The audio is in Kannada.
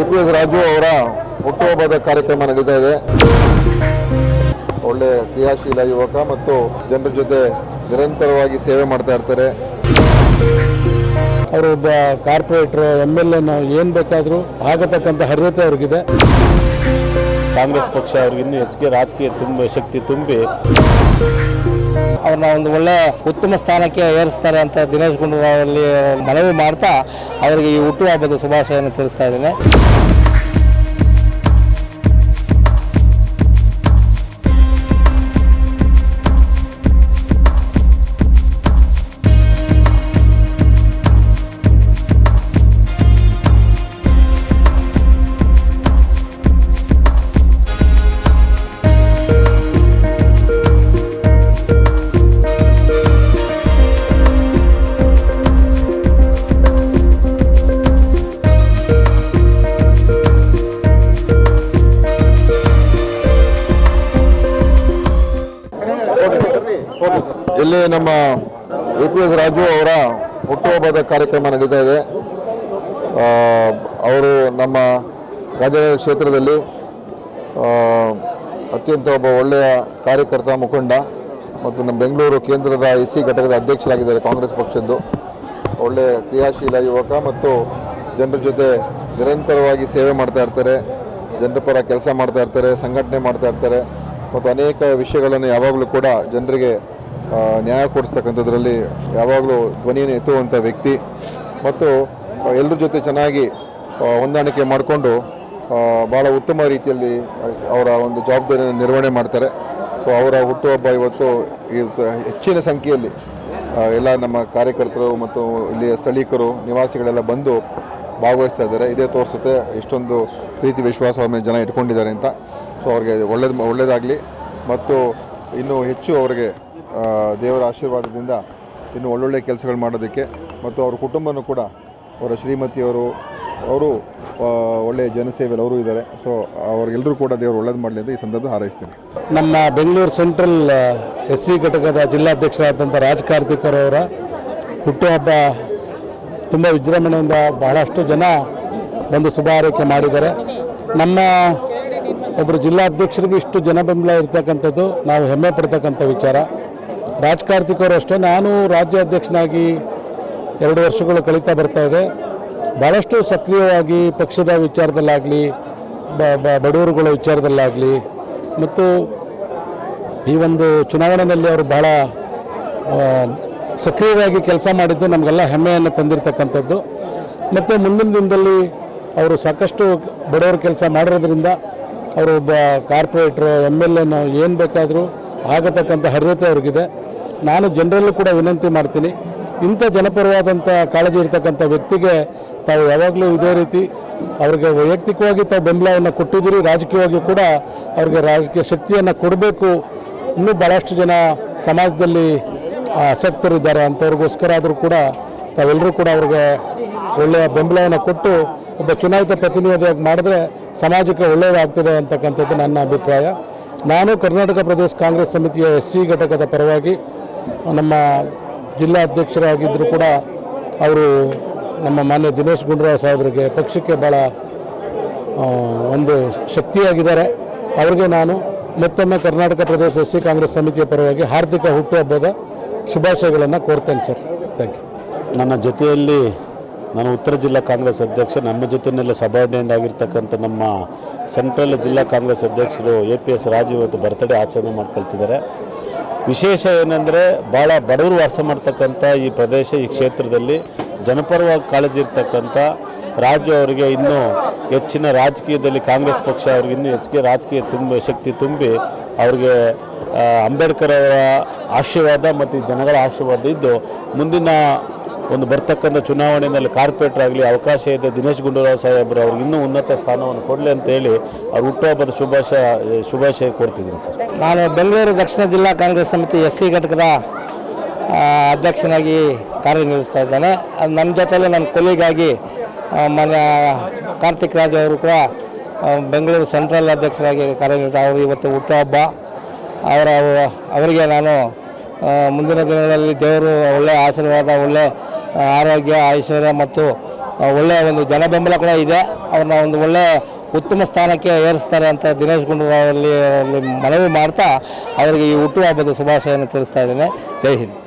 ಎ ಪಿ ಎಸ್ ರಾಜು ಅವರ ಹುಟ್ಟುಹಬ್ಬದ ಕಾರ್ಯಕ್ರಮ ನಡೀತಾ ಇದೆ. ಒಳ್ಳೆ ಕ್ರಿಯಾಶೀಲ ಯುವಕ ಮತ್ತು ಜನರ ಜೊತೆ ನಿರಂತರವಾಗಿ ಸೇವೆ ಮಾಡ್ತಾ ಇರ್ತಾರೆ. ಅವರು ಒಬ್ಬ ಕಾರ್ಪೊರೇಟ್ರು ಎಂ ಎಲ್ ಎನ್ ಏನು ಬೇಕಾದರೂ ಆಗತಕ್ಕಂಥ ಅರ್ಹತೆ ಅವ್ರಿಗಿದೆ. ಕಾಂಗ್ರೆಸ್ ಪಕ್ಷ ಅವ್ರಿಗೆ ಇನ್ನೂ ಹೆಚ್ಚಿಗೆ ರಾಜಕೀಯ ತುಂಬ ಶಕ್ತಿ ತುಂಬಿ ಅವ್ರನ್ನ ಒಂದು ಒಳ್ಳೆ ಉತ್ತಮ ಸ್ಥಾನಕ್ಕೆ ಏರಿಸ್ತಾರೆ ಅಂತ ದಿನೇಶ್ ಗುಂಡೂರಾವ್ ಮನವಿ ಮಾಡ್ತಾ ಅವರಿಗೆ ಈ ಹುಟ್ಟುಹಬ್ಬದ ಶುಭಾಶಯವನ್ನು ತಿಳಿಸ್ತಾ ಇದ್ದೇನೆ. ಇಲ್ಲಿ ನಮ್ಮ ಯು ಪಿ ಎಸ್ ರಾಜು ಅವರ ಹುಟ್ಟುಹಬ್ಬದ ಕಾರ್ಯಕ್ರಮ ನಡೀತಾ ಇದೆ. ಅವರು ನಮ್ಮ ರಾಜನಗರ ಕ್ಷೇತ್ರದಲ್ಲಿ ಅತ್ಯಂತ ಒಬ್ಬ ಒಳ್ಳೆಯ ಕಾರ್ಯಕರ್ತ ಮುಖಂಡ ಮತ್ತು ನಮ್ಮ ಬೆಂಗಳೂರು ಕೇಂದ್ರದ ಎಸ್ ಸಿ ಘಟಕದ ಅಧ್ಯಕ್ಷರಾಗಿದ್ದಾರೆ ಕಾಂಗ್ರೆಸ್ ಪಕ್ಷದ್ದು. ಒಳ್ಳೆಯ ಕ್ರಿಯಾಶೀಲ ಯುವಕ ಮತ್ತು ಜನರ ಜೊತೆ ನಿರಂತರವಾಗಿ ಸೇವೆ ಮಾಡ್ತಾ ಇರ್ತಾರೆ. ಜನರ ಪರ ಕೆಲಸ ಮಾಡ್ತಾ ಇರ್ತಾರೆ, ಸಂಘಟನೆ ಮಾಡ್ತಾ ಇರ್ತಾರೆ. ಮತ್ತು ಅನೇಕ ವಿಷಯಗಳನ್ನು ಯಾವಾಗಲೂ ಕೂಡ ಜನರಿಗೆ ನ್ಯಾಯ ಕೊಡಿಸ್ತಕ್ಕಂಥದ್ರಲ್ಲಿ ಯಾವಾಗಲೂ ಧ್ವನಿಯನ್ನು ಎತ್ತುವಂಥ ವ್ಯಕ್ತಿ ಮತ್ತು ಎಲ್ಲರ ಜೊತೆ ಚೆನ್ನಾಗಿ ಹೊಂದಾಣಿಕೆ ಮಾಡಿಕೊಂಡು ಭಾಳ ಉತ್ತಮ ರೀತಿಯಲ್ಲಿ ಅವರ ಒಂದು ಜವಾಬ್ದಾರಿಯನ್ನು ನಿರ್ವಹಣೆ ಮಾಡ್ತಾರೆ. ಸೊ ಅವರ ಹುಟ್ಟುಹಬ್ಬ ಇವತ್ತು ಹೆಚ್ಚಿನ ಸಂಖ್ಯೆಯಲ್ಲಿ ಎಲ್ಲ ನಮ್ಮ ಕಾರ್ಯಕರ್ತರು ಮತ್ತು ಇಲ್ಲಿಯ ಸ್ಥಳೀಕರು ನಿವಾಸಿಗಳೆಲ್ಲ ಬಂದು ಭಾಗವಹಿಸ್ತಾ ಇದ್ದಾರೆ. ಇದೇ ತೋರಿಸುತ್ತೆ ಇಷ್ಟೊಂದು ಪ್ರೀತಿ, ವಿಶ್ವಾಸ ಅವ್ರ ಜನ ಇಟ್ಕೊಂಡಿದ್ದಾರೆ ಅಂತ. ಸೊ ಅವ್ರಿಗೆ ಒಳ್ಳೇದು ಒಳ್ಳೆಯದಾಗಲಿ ಮತ್ತು, ಇನ್ನೂ ಹೆಚ್ಚು ಅವರಿಗೆ ದೇವರ ಆಶೀರ್ವಾದದಿಂದ ಇನ್ನು ಒಳ್ಳೊಳ್ಳೆ ಕೆಲಸಗಳು ಮಾಡೋದಕ್ಕೆ ಮತ್ತು ಅವ್ರ ಕುಟುಂಬನೂ ಕೂಡ ಅವರ ಶ್ರೀಮತಿಯವರು ಅವರು ಒಳ್ಳೆಯ ಜನಸೇವೆಯಲ್ಲಿ ಅವರು ಇದ್ದಾರೆ. ಸೊ ಅವ್ರಿಗೆಲ್ಲರೂ ಕೂಡ ದೇವರು ಒಳ್ಳೇದು ಮಾಡಲಿ ಅಂತ ಈ ಸಂದರ್ಭ ಹಾರೈಸ್ತೀನಿ. ನಮ್ಮ ಬೆಂಗಳೂರು ಸೆಂಟ್ರಲ್ ಎಸ್ ಸಿ ಘಟಕದ ಜಿಲ್ಲಾಧ್ಯಕ್ಷರಾದಂಥ ರಾಜ್ ಅವರ ಹುಟ್ಟುಹಬ್ಬ ತುಂಬ ವಿಜೃಂಭಣೆಯಿಂದ ಬಹಳಷ್ಟು ಜನ ಒಂದು ಶುಭ ಹಾರೈಕೆ ಮಾಡಿದ್ದಾರೆ. ನಮ್ಮ ಒಬ್ಬರು ಜಿಲ್ಲಾಧ್ಯಕ್ಷರಿಗೆ ಇಷ್ಟು ಜನ ಬೆಂಬಲ ಇರ್ತಕ್ಕಂಥದ್ದು ನಾವು ಹೆಮ್ಮೆ ಪಡ್ತಕ್ಕಂಥ ವಿಚಾರ. ರಾಜ್ ಅಷ್ಟೇ ನಾನು ರಾಜ್ಯ ಅಧ್ಯಕ್ಷನಾಗಿ ಎರಡು ವರ್ಷಗಳು ಕಳೀತಾ ಬರ್ತಾ ಇದೆ. ಭಾಳಷ್ಟು ಸಕ್ರಿಯವಾಗಿ ಪಕ್ಷದ ವಿಚಾರದಲ್ಲಾಗಲಿ ಬಡವರುಗಳ ವಿಚಾರದಲ್ಲಾಗಲಿ, ಮತ್ತು ಈ ಒಂದು ಚುನಾವಣೆಯಲ್ಲಿ ಅವರು ಬಹಳ ಸಕ್ರಿಯವಾಗಿ ಕೆಲಸ ಮಾಡಿದ್ದು ನಮಗೆಲ್ಲ ಹೆಮ್ಮೆಯನ್ನು ತಂದಿರತಕ್ಕಂಥದ್ದು. ಮತ್ತು ಮುಂದಿನ ದಿನದಲ್ಲಿ ಅವರು ಸಾಕಷ್ಟು ಬಡವರ ಕೆಲಸ ಮಾಡಿರೋದ್ರಿಂದ ಅವರು ಒಬ್ಬ ಕಾರ್ಪೊರೇಟ್ರು ಎಂ ಎಲ್ ಎನೋ ಏನು ಬೇಕಾದರೂ ಆಗತಕ್ಕಂಥ ಅರ್ಹತೆ ಅವ್ರಿಗಿದೆ. ನಾನು ಜನರಲ್ಲೂ ಕೂಡ ವಿನಂತಿ ಮಾಡ್ತೀನಿ. ಇಂಥ ಜನಪರವಾದಂಥ ಕಾಳಜಿ ಇರ್ತಕ್ಕಂಥ ವ್ಯಕ್ತಿಗೆ ತಾವು ಯಾವಾಗಲೂ ಇದೇ ರೀತಿ ಅವ್ರಿಗೆ ವೈಯಕ್ತಿಕವಾಗಿ ತಾವು ಬೆಂಬಲವನ್ನು ಕೊಟ್ಟಿದ್ದೀರಿ, ರಾಜಕೀಯವಾಗಿ ಕೂಡ ಅವ್ರಿಗೆ ರಾಜಕೀಯ ಶಕ್ತಿಯನ್ನು ಕೊಡಬೇಕು. ಇನ್ನೂ ಭಾಳಷ್ಟು ಜನ ಸಮಾಜದಲ್ಲಿ ಆಸಕ್ತರಿದ್ದಾರೆ ಅಂಥವ್ರಿಗೋಸ್ಕರ ಆದರೂ ಕೂಡ ತಾವೆಲ್ಲರೂ ಕೂಡ ಅವ್ರಿಗೆ ಒಳ್ಳೆಯ ಬೆಂಬಲವನ್ನು ಕೊಟ್ಟು ಒಬ್ಬ ಚುನಾಯಿತ ಪ್ರತಿನಿಧಿಯಾಗಿ ಮಾಡಿದ್ರೆ ಸಮಾಜಕ್ಕೆ ಒಳ್ಳೆಯದಾಗ್ತದೆ ಅಂತಕ್ಕಂಥದ್ದು ನನ್ನ ಅಭಿಪ್ರಾಯ. ನಾನು ಕರ್ನಾಟಕ ಪ್ರದೇಶ ಕಾಂಗ್ರೆಸ್ ಸಮಿತಿಯ ಎಸ್ ಸಿ ಘಟಕದ ಪರವಾಗಿ ನಮ್ಮ ಜಿಲ್ಲಾ ಅಧ್ಯಕ್ಷರಾಗಿದ್ದರೂ ಕೂಡ ಅವರು ನಮ್ಮ ಮಾನ್ಯ ದಿನೇಶ್ ಗುಂಡೂರಾವ್ ಸಾಹೇಬರಿಗೆ ಪಕ್ಷಕ್ಕೆ ಭಾಳ ಒಂದು ಶಕ್ತಿಯಾಗಿದ್ದಾರೆ. ಅವರಿಗೆ ನಾನು ಮತ್ತೊಮ್ಮೆ ಕರ್ನಾಟಕ ಪ್ರದೇಶ ಎಸ್ ಸಿ ಕಾಂಗ್ರೆಸ್ ಸಮಿತಿಯ ಪರವಾಗಿ ಹಾರ್ದಿಕ ಹುಟ್ಟುಹಬ್ಬದ ಶುಭಾಶಯಗಳನ್ನು ಕೋರ್ತೇನೆ ಸರ್. ಥ್ಯಾಂಕ್ ಯು ನನ್ನ ಜೊತೆಯಲ್ಲಿ ನಾನು ಉತ್ತರ ಜಿಲ್ಲಾ ಕಾಂಗ್ರೆಸ್ ಅಧ್ಯಕ್ಷ, ನಮ್ಮ ಜೊತೆಯಲ್ಲೇ ಸಬಾರ್ಡಿನೇಟ್ ಆಗಿರ್ತಕ್ಕಂಥ ನಮ್ಮ ಸೆಂಟ್ರಲ್ ಜಿಲ್ಲಾ ಕಾಂಗ್ರೆಸ್ ಅಧ್ಯಕ್ಷರು ಎ ಪಿ ಎಸ್ ರಾಜು ಇವತ್ತು ಬರ್ತ್ಡೇ ಆಚರಣೆ ಮಾಡ್ಕೊಳ್ತಿದ್ದಾರೆ. ವಿಶೇಷ ಏನಂದರೆ ಭಾಳ ಬಡವರು ವಾಸ ಮಾಡ್ತಕ್ಕಂಥ ಈ ಪ್ರದೇಶ, ಈ ಕ್ಷೇತ್ರದಲ್ಲಿ ಜನಪರವಾಗಿ ಕಾಳಜಿ ಇರ್ತಕ್ಕಂಥ ರಾಜ್ಯ ಅವರಿಗೆ ಇನ್ನೂ ಹೆಚ್ಚಿನ ರಾಜಕೀಯದಲ್ಲಿ ಕಾಂಗ್ರೆಸ್ ಪಕ್ಷ ಅವ್ರಿಗೆ ಇನ್ನೂ ಹೆಚ್ಚಿಗೆ ರಾಜಕೀಯ ತುಂಬ, ಶಕ್ತಿ ತುಂಬಿ ಅವ್ರಿಗೆ ಅಂಬೇಡ್ಕರ್ ಅವರ ಆಶೀರ್ವಾದ ಮತ್ತು ಜನಗಳ ಆಶೀರ್ವಾದ ಇದ್ದು ಮುಂದಿನ ಒಂದು ಬರ್ತಕ್ಕಂಥ ಚುನಾವಣೆಯಲ್ಲಿ ಕಾರ್ಪೊರೇಟ್ ಆಗಲಿ, ಅವಕಾಶ ಇದೆ. ದಿನೇಶ್ ಗುಂಡೂರಾವ್ ಸಾಹೇಬರು ಅವ್ರಿಗೆ ಇನ್ನೂ ಉನ್ನತ ಸ್ಥಾನವನ್ನು ಕೊಡಲಿ ಅಂತೇಳಿ ಅವ್ರ ಹುಟ್ಟುಹಬ್ಬದ ಶುಭಾಶಯ ಶುಭಾಶಯ ಕೋರ್ತಿದ್ದೀನಿ ಸರ್. ನಾನು ಬೆಂಗಳೂರು ದಕ್ಷಿಣ ಜಿಲ್ಲಾ ಕಾಂಗ್ರೆಸ್ ಸಮಿತಿ ಎಸ್ ಸಿ ಘಟಕದ ಅಧ್ಯಕ್ಷನಾಗಿ ಕಾರ್ಯನಿರ್ವಹಿಸ್ತಾ ಇದ್ದಾನೆ. ನನ್ನ ಜೊತೆಯಲ್ಲಿ ನನ್ನ ಕೊಲಿಗಾಗಿ ಮನೆ ಕಾರ್ತಿಕ್ ರಾಜ್ ಅವರು ಕೂಡ ಬೆಂಗಳೂರು ಸೆಂಟ್ರಲ್ ಅಧ್ಯಕ್ಷರಾಗಿ ಕಾರ್ಯನಿರ್ವಹಿಸ್ತಾ ಅವರು ಇವತ್ತು ಹುಟ್ಟುಹಬ್ಬ ಅವರ, ಅವರಿಗೆ ನಾನು ಮುಂದಿನ ದಿನಗಳಲ್ಲಿ ದೇವರು ಒಳ್ಳೆಯ ಆಶೀರ್ವಾದ ಒಳ್ಳೆಯ ಆರೋಗ್ಯ, ಐಶ್ವರ್ಯ ಮತ್ತು ಒಳ್ಳೆಯ ಒಂದು ಜನಬೆಂಬಲ ಕೂಡ ಇದೆ. ಅವ್ರನ್ನ ಒಂದು ಒಳ್ಳೆಯ ಉತ್ತಮ ಸ್ಥಾನಕ್ಕೆ ಏರಿಸ್ತಾರೆ ಅಂತ ದಿನೇಶ್ ಗುಂಡೂರಾವ್ ಅವರಲ್ಲಿ ಅವರಲ್ಲಿ ಮನವಿ ಮಾಡ್ತಾ, ಅವರಿಗೆ ಈ ಹುಟ್ಟುಹಬ್ಬದ ಶುಭಾಶಯವನ್ನು ತಿಳಿಸ್ತಾ ಇದ್ದೇನೆ. ಜೈ ಹಿಂದ್.